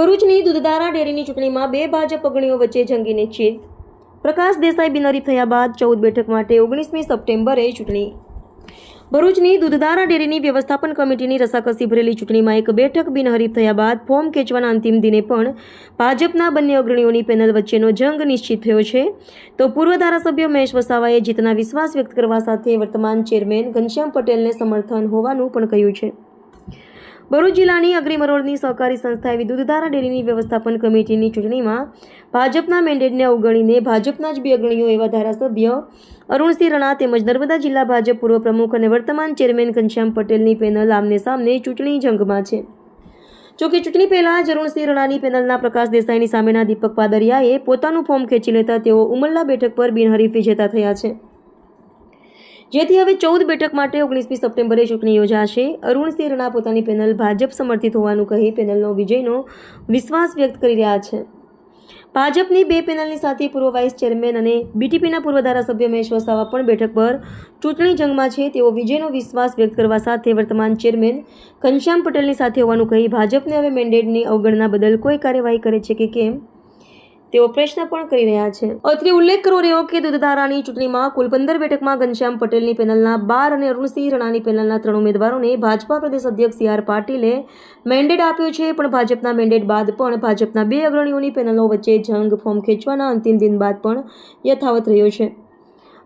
ભરૂચની દૂધધારા ડેરીની ચૂંટણીમાં બે ભાજપ અગ્રણીઓ વચ્ચે જંગીને છેદ. પ્રકાશ દેસાઈ બિનહરીફ થયા બાદ ચૌદ બેઠક માટે ઓગણીસમી સપ્ટેમ્બરે ચૂંટણી. ભરૂચની દૂધધારા ડેરીની વ્યવસ્થાપન કમિટીની રસાકસી ભરેલી ચૂંટણીમાં એક બેઠક બિનહરીફ થયા બાદ ફોર્મ ખેંચવાના અંતિમ દિને પણ ભાજપના બંને અગ્રણીઓની પેનલ વચ્ચેનો જંગ નિશ્ચિત થયો છે. તો પૂર્વ ધારાસભ્ય મહેશ વસાવાએ જીતના વિશ્વાસ વ્યક્ત કરવા સાથે વર્તમાન ચેરમેન ઘનશ્યામ પટેલને સમર્થન હોવાનું પણ કહ્યું છે. ભરૂચ જિલ્લાની અગ્રીમરોડની સહકારી સંસ્થા એવી દૂધધારા ડેરીની વ્યવસ્થાપન કમિટીની ચૂંટણીમાં ભાજપના મેન્ડેટને અવગણીને ભાજપના જ બે અગ્રણીઓ એવા ધારાસભ્ય અરુણસિંહ રણા તેમજ નર્મદા જિલ્લા ભાજપ પૂર્વ પ્રમુખ અને વર્તમાન ચેરમેન ઘનશ્યામ પટેલની પેનલ આમને સામને ચૂંટણી જંગમાં છે. જોકે ચૂંટણી પહેલાં જ અરુણસિંહ રણાની પેનલના પ્રકાશ દેસાઈની સામેના દીપક પાદરિયાએ પોતાનું ફોર્મ ખેંચી લેતા તેઓ ઉમરલા બેઠક પર બિનહરીફ વિજેતા થયા છે. જેથી હવે ચૌદ બેઠક માટે ઓગણીસમી સપ્ટેમ્બરે ચૂંટણી યોજાશે. અરુણસિંહ રણા પોતાની પેનલ ભાજપ સમર્થિત હોવાનું કહી પેનલનો વિજયનો વિશ્વાસ વ્યક્ત કરી રહ્યા છે. ભાજપની બે પેનલની સાથે પૂર્વ વાઇસ ચેરમેન અને બીટીપીના પૂર્વ ધારાસભ્ય મહેશ વસાવા પણ બેઠક પર ચૂંટણી જંગમાં છે. તેઓ વિજયનો વિશ્વાસ વ્યક્ત કરવા સાથે વર્તમાન ચેરમેન ઘનશ્યામ પટેલની સાથે હોવાનું કહી ભાજપને હવે મેન્ડેટની અવગણના બદલ કોઈ કાર્યવાહી કરે છે કે કેમ? તેઓ પ્રશ્ન પણ કરી રહ્યા છે. અત્રે ઉલ્લેખ કરવો રહ્યો કે દૂધધારાની ચૂંટણીમાં કુલ પંદર બેઠકમાં ઘનશ્યામ પટેલની પેનલના બાર અને અરુણસિંહ રણાની પેનલના ત્રણ ઉમેદવારોને ભાજપા પ્રદેશ અધ્યક્ષ સી આર પાટીલે મેન્ડેટ આપ્યો છે, પણ ભાજપના મેન્ડેટ બાદ પણ ભાજપના બે અગ્રણીઓની પેનલો વચ્ચે જંગ ફોર્મ ખેંચવાના અંતિમ દિન બાદ પણ યથાવત રહ્યો છે.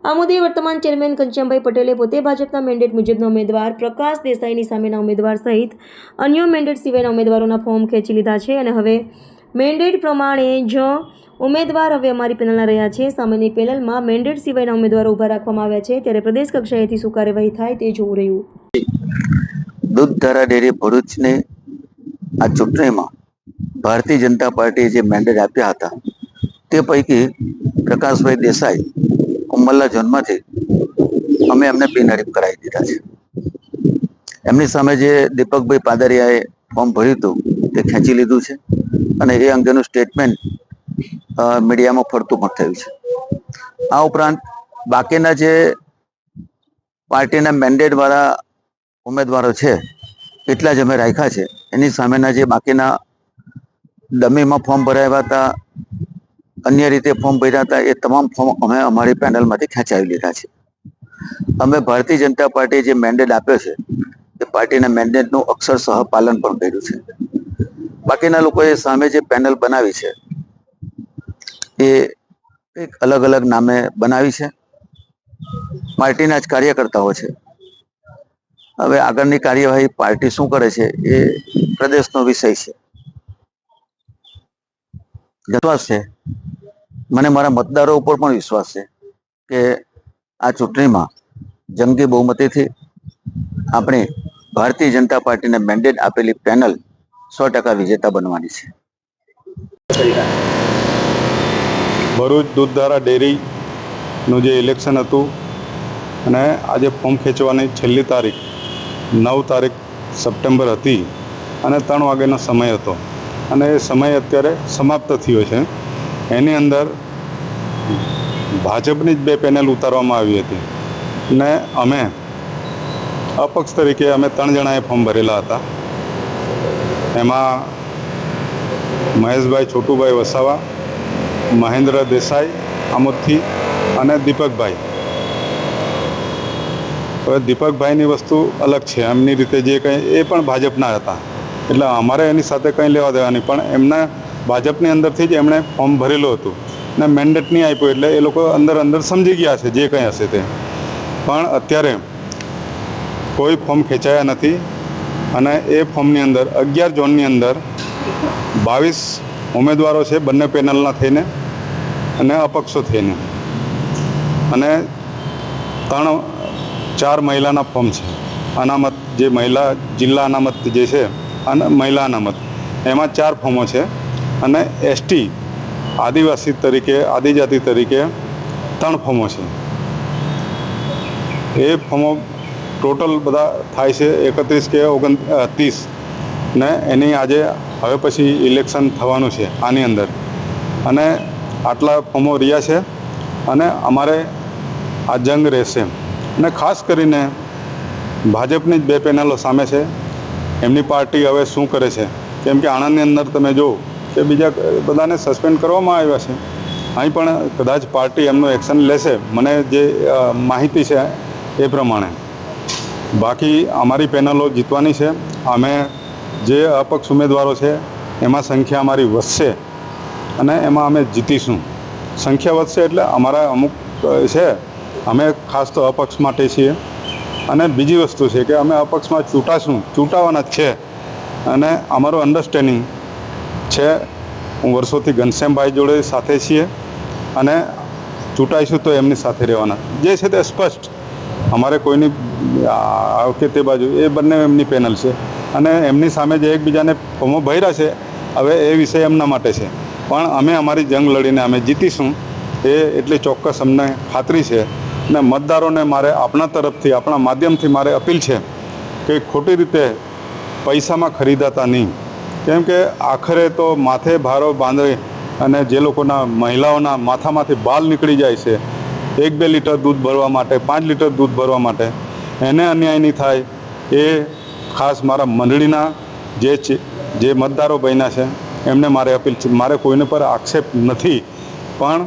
આ મુદ્દે વર્તમાન ચેરમેન ઘનશ્યામભાઈ પટેલે પોતે ભાજપના મેન્ડેટ મુજબનો ઉમેદવાર પ્રકાશ દેસાઈની સામેના ઉમેદવાર સહિત અન્ય મેન્ડેટ સિવાયના ઉમેદવારોના ફોર્મ ખેંચી લીધા છે અને હવે મેન્ડેટ પ્રમાણે જ ઉમેદવાર હવે અમારી પેનલના રહ્યા છે. સામાન્ય પેનલમાં મેન્ડેટ સિવાયના ઉમેદવારો ઊભા રાખવામાં આવ્યા છે. ત્યારે પ્રદેશ કક્ષાએથી શું કાર્યવાહી થાય તે જોવું રહ્યું. દૂધધારા ડેરી ભરૂચને આ ચૂંટણીમાં ભારતીય જનતા પાર્ટીએ જે મેન્ડેટ આપ્યા હતા, તે પૈકી પ્રકાશભાઈ દેસાઈ ઉમલ્લા ઝોનમાંથી અમે એમને બિનહરીફ કરાવી દીધા છે. એમની સામે જે દીપકભાઈ પાદરિયાએ ફોર્મ ભર્યું હતું, તે ખેંચી લીધું છે અને એ અંગેનું સ્ટેટમેન્ટ મીડિયામાં ફરતું પણ થયું છે. આ ઉપરાંત બાકીના જે પાર્ટીના મેન્ડેટવાળા ઉમેદવારો છે, એટલા જ અમે રાખ્યા છે. એની સામેના જે બાકીના ડમીમાં ફોર્મ ભરાયા હતા, અન્ય રીતે ફોર્મ ભર્યા હતા, એ તમામ ફોર્મ અમે અમારી પેનલમાંથી ખેંચાવી લીધા છે. અમે ભારતીય જનતા પાર્ટીએ જે મેન્ડેટ આપ્યો છે એ પાર્ટીના મેન્ડેટનું અક્ષરસહ પાલન પણ કર્યું છે. બાકીના લોકોએ સામે જે પેનલ બનાવી છે, એ એક અલગ અલગ નામે બનાવી છે. પાર્ટીના જ કાર્યકર્તાઓ છે. હવે આગળની કાર્યવાહી પાર્ટી શું કરે છે, એ પ્રદેશનો વિષય છે. વિશ્વાસ છે. મને મારા મતદારો ઉપર પણ વિશ્વાસ છે કે આ ચૂંટણીમાં જંગી બહુમતીથી આપણી ભારતીય જનતા પાર્ટીને મેન્ડેટ આપેલી પેનલ સો ટકા વિજેતા બનવાની છે. ભરૂચ દૂધધારા ડેરીનું જે ઇલેક્શન હતું અને આજે ફોર્મ ખેંચવાની છેલ્લી તારીખ, નવ તારીખ સપ્ટેમ્બર હતી અને ત્રણ વાગ્યાનો સમય હતો. અને એ સમય અત્યારે સમાપ્ત થયો છે. એની અંદર ભાજપની જ બે પેનલ ઉતારવામાં આવી હતી. ને અમે અપક્ષ તરીકે અમે ત્રણ જણાએ ફોર્મ ભરેલા હતા. એમાં મહેશભાઈ છોટુભાઈ વસાવા, મહેન્દ્ર દેસાઈ, આમોદથી અને દીપકભાઈ. હવે દીપકભાઈની વસ્તુ અલગ છે. એમની રીતે જે કંઈ, એ પણ ભાજપના હતા. એટલે અમારે એની સાથે કંઈ લેવા દેવાની પણ એમના ભાજપની અંદરથી જ એમણે ફોર્મ ભરેલું હતું. ને મેન્ડેટ નહીં આપ્યું એટલે એ લોકો અંદર અંદર સમજી ગયા છે જે કંઈ હશે તે. પણ અત્યારે કોઈ ફોર્મ ખેંચાયા નથી. અને એ ફોર્મની અંદર, અગિયાર ઝોનની અંદર બાવીસ ઉમેદવારો છે, બંને પેનલના થઈને અને અપક્ષો થઈને. અને ત્રણ, ચાર મહિલાના ફોર્મ છે. અનામત જે મહિલા, જિલ્લા અનામત જે છે, અને, મહિલા અનામત, એમાં ચાર ફોર્મો છે. અને એસટી આદિવાસી તરીકે, આદિજાતિ તરીકે ત્રણ ફોર્મો છે. એ ફોર્મો ટોટલ બધા થાય છે એકત્રીસ કે ઓગણ ત્રીસ. ને એની આજે હવે પછી ઇલેક્શન થવાનું છે આની અંદર. અને આટલા ફોર્મો રહ્યા છે અને અમારે આ જંગ રહેશે. અને ખાસ કરીને ભાજપની જ બે પેનલો સામે છે. એમની પાર્ટી હવે શું કરે છે? કેમ કે આણંદની અંદર તમે જો કે બીજા બધાને સસ્પેન્ડ કરવામાં આવ્યા છે. અહીં પણ કદાચ પાર્ટી એમનું એક્શન લેશે. મને જે માહિતી છે એ પ્રમાણે. બાકી અમારી પેનલો જીતવાની છે. અમે જે અપક્ષ ઉમેદવારો છે, એમાં સંખ્યા અમારી વધશે અને એમાં અમે જીતીશું. સંખ્યા વધશે એટલે અમારા અમુક છે, અમે ખાસ તો અપક્ષ માટે છીએ. અને બીજી વસ્તુ છે કે અમે અપક્ષમાં ચૂંટાશું, ચૂંટાવાના છે. અને અમારું અન્ડરસ્ટેન્ડિંગ છે, હું વર્ષોથી ઘનશ્યામભાઈ જોડે સાથે છીએ અને ચૂંટાઈશું તો એમની સાથે રહેવાના. જે છે તે સ્પષ્ટ. અમારે કોઈની કે તે બાજુ. એ બંને એમની પેનલ છે. અને એમની સામે જે એકબીજાને ફોમો ભર્યા છે, હવે એ વિષય એમના માટે છે. પણ અમે અમારી જંગ લડીને અમે જીતીશું, એ એટલી ચોક્કસ અમને ખાતરી છે. અને મતદારોને મારે આપણા તરફથી, આપણા માધ્યમથી મારે અપીલ છે કે ખોટી રીતે પૈસામાં ખરીદાતા નહીં. કેમ કે આખરે તો માથે ભારો બાંધી અને જે લોકોના મહિલાઓના માથામાંથી બાલ નીકળી જાય છે, એક બે લીટર દૂધ ભરવા માટે, પાંચ લીટર દૂધ ભરવા માટે એને અન્યાય નહીં થાય. એ ખાસ મારા મંડળીના જે જે મતદારો બન્યા છે, એમને મારે અપીલ છે. મારે કોઈને પર આક્ષેપ નથી, પણ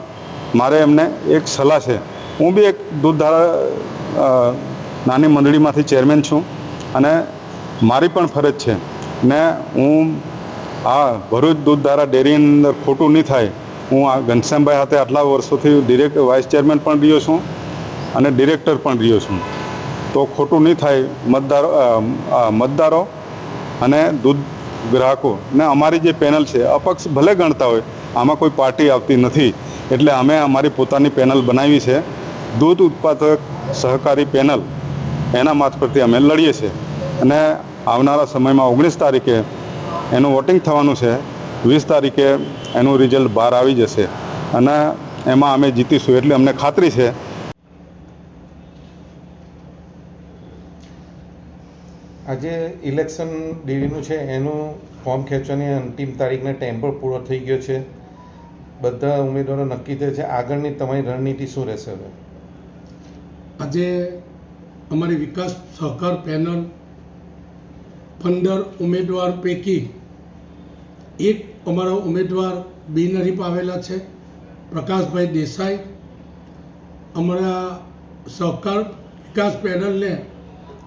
મારે એમને એક સલાહ છે. હું બી એક દૂધધારા નાની મંડળીમાંથી ચેરમેન છું અને મારી પણ ફરજ છે. ને હું આ ભરૂચ દૂધધારા ડેરીની અંદર ખોટું નહીં થાય. હું આ ઘનશ્યામભાઈ સાથે આટલા વર્ષોથી ડિરેક્ટ વાઇસ ચેરમેન પણ રહ્યો છું અને ડિરેક્ટર પણ રહ્યો છું. તો ખોટું નહીં થાય મતદારો મતદારો અને દૂધ ગ્રાહકો. ને અમારી જે પેનલ છે, અપક્ષ ભલે ગણતા હોય, આમાં કોઈ પાર્ટી આવતી નથી. એટલે અમે અમારી પોતાની પેનલ બનાવી છે. દૂધ ઉત્પાદક સહકારી પેનલ, એના મારફતે અમે લડીએ છીએ. અને આવનારા સમયમાં ઓગણીસ તારીખે એનું વોટિંગ થવાનું છે. વીસ તારીખે એનું રિઝલ્ટ બહાર આવી જશે. અને એમાં અમે જીતીશું, એટલી અમને ખાતરી છે આજે ઇલેક્શન ડેરીનું છે, એનું ફોર્મ ખેંચવાની અંતિમ તારીખને ટાઈમ પર પૂરો થઈ ગયો છે. બધા ઉમેદવારો નક્કી થયા છે, આગળની તમારી રણનીતિ શું રહેશે હવે? આજે અમારી વિકાસ સહકાર પેનલ પંદર ઉમેદવાર પૈકી એક અમારા ઉમેદવાર બિનહરીફ આવેલા છે, પ્રકાશભાઈ દેસાઈ. અમારા સહકાર વિકાસ પેનલને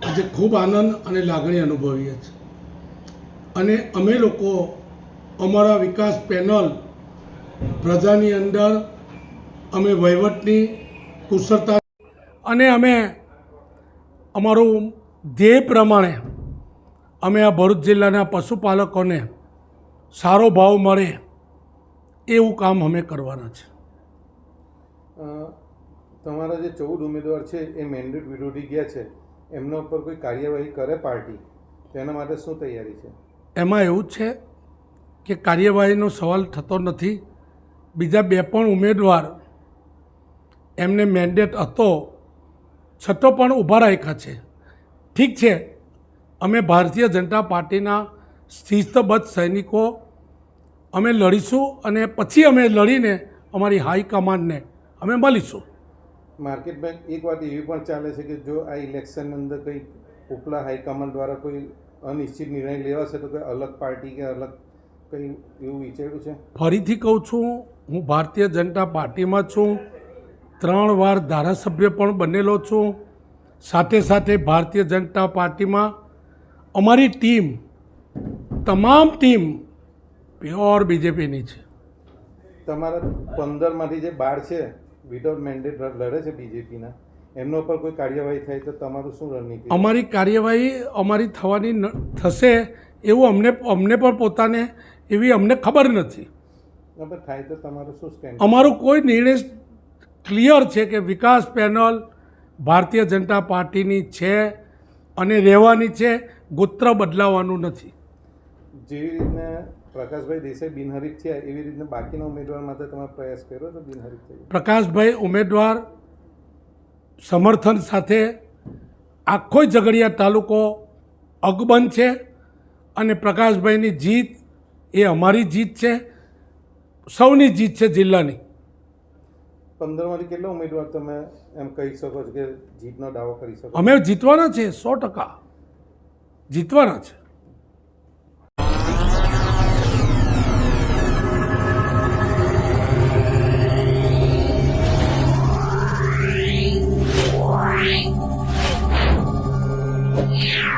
આજે ખૂબ આનંદ અને લાગણી અનુભવીએ છીએ. અને અમે લોકો અમારા વિકાસ પેનલ પ્રજાની અંદર અમે વહીવટની કુશળતા અને અમે અમારું ધ્યેય પ્રમાણે અમે આ ભરૂચ જિલ્લાના પશુપાલકોને સારો ભાવ મળે એવું કામ અમે કરવાના છે તમારા જે ચૌદ ઉમેદવાર છે એ મેન્ડેટ વિરોધી ગયા છે. એમના ઉપર કોઈ કાર્યવાહી કરે પાર્ટી તેના માટે શું તૈયારી છે? એમાં એવું છે કે કાર્યવાહીનો સવાલ થતો નથી. બીજા બે પણ ઉમેદવાર એમને મેન્ડેટ હતો. છતાં પણ ઊભા રાખ્યા છે. ઠીક છે, અમે ભારતીય જનતા પાર્ટીના શિસ્તબદ્ધ સૈનિકો, અમે લડીશું અને પછી અમે લડીને અમારી હાઈકમાન્ડને અમે મળીશું. માર્કેટમાં એક વાત એવી પણ ચાલે છે કે જો આ ઇલેક્શન અંદર કંઈ ઉપલા હાઈકમાન્ડ દ્વારા કોઈ અનિશ્ચિત નિર્ણય લેવાશે તો કોઈ અલગ પાર્ટી કે અલગ કંઈ એવું વિચાર્યું છે? ફરીથી કહું છું હું ભારતીય જનતા પાર્ટીમાં છું. ત્રણ વાર ધારાસભ્ય પણ બનેલો છું. સાથે સાથે ભારતીય જનતા પાર્ટીમાં અમારી ટીમ તમામ ટીમ પ્યોર બીજેપીની છે. તમારા પંદરમાંથી જે બાર છે વિધાઉટ મેન્ડેટ લડે છે બીજેપીના એમનો પર કોઈ કાર્યવાહી થાય તો તમારું શું રણનીતિ? અમારી કાર્યવાહી અમારી થવાની થશે એવું અમને અમને પણ પોતાને એવી અમને ખબર નથી. થાય તો તમારું શું સ્ટેન્ડ અમારો કોઈ નિર્ણય ક્લિયર છે કે વિકાસ પેનલ ભારતીય જનતા પાર્ટીની છે અને રહેવાની છે ગોત્ર બદલાવાનું નથી. જેવી રીતના પ્રકાશભાઈ દેસાઈ બિનહરીફ થયા એવી રીતના બાકીના ઉમેદવાર માટે તમે પ્રયાસ કર્યો તો બિનહરીફ થઈ પ્રકાશભાઈ ઉમેદવાર સમર્થન સાથે આખો ઝઘડિયા તાલુકો અગબન છે અને પ્રકાશભાઈની જીત એ અમારી જીત છે સૌની જીત છે જિલ્લાની. પંદરમાંથી કેટલા ઉમેદવાર તમે એમ કહી શકો છો કે જીતનો દાવો કરી શકો અમે જીતવાના છે સો ટકા. જીતવાના છે. Yeah.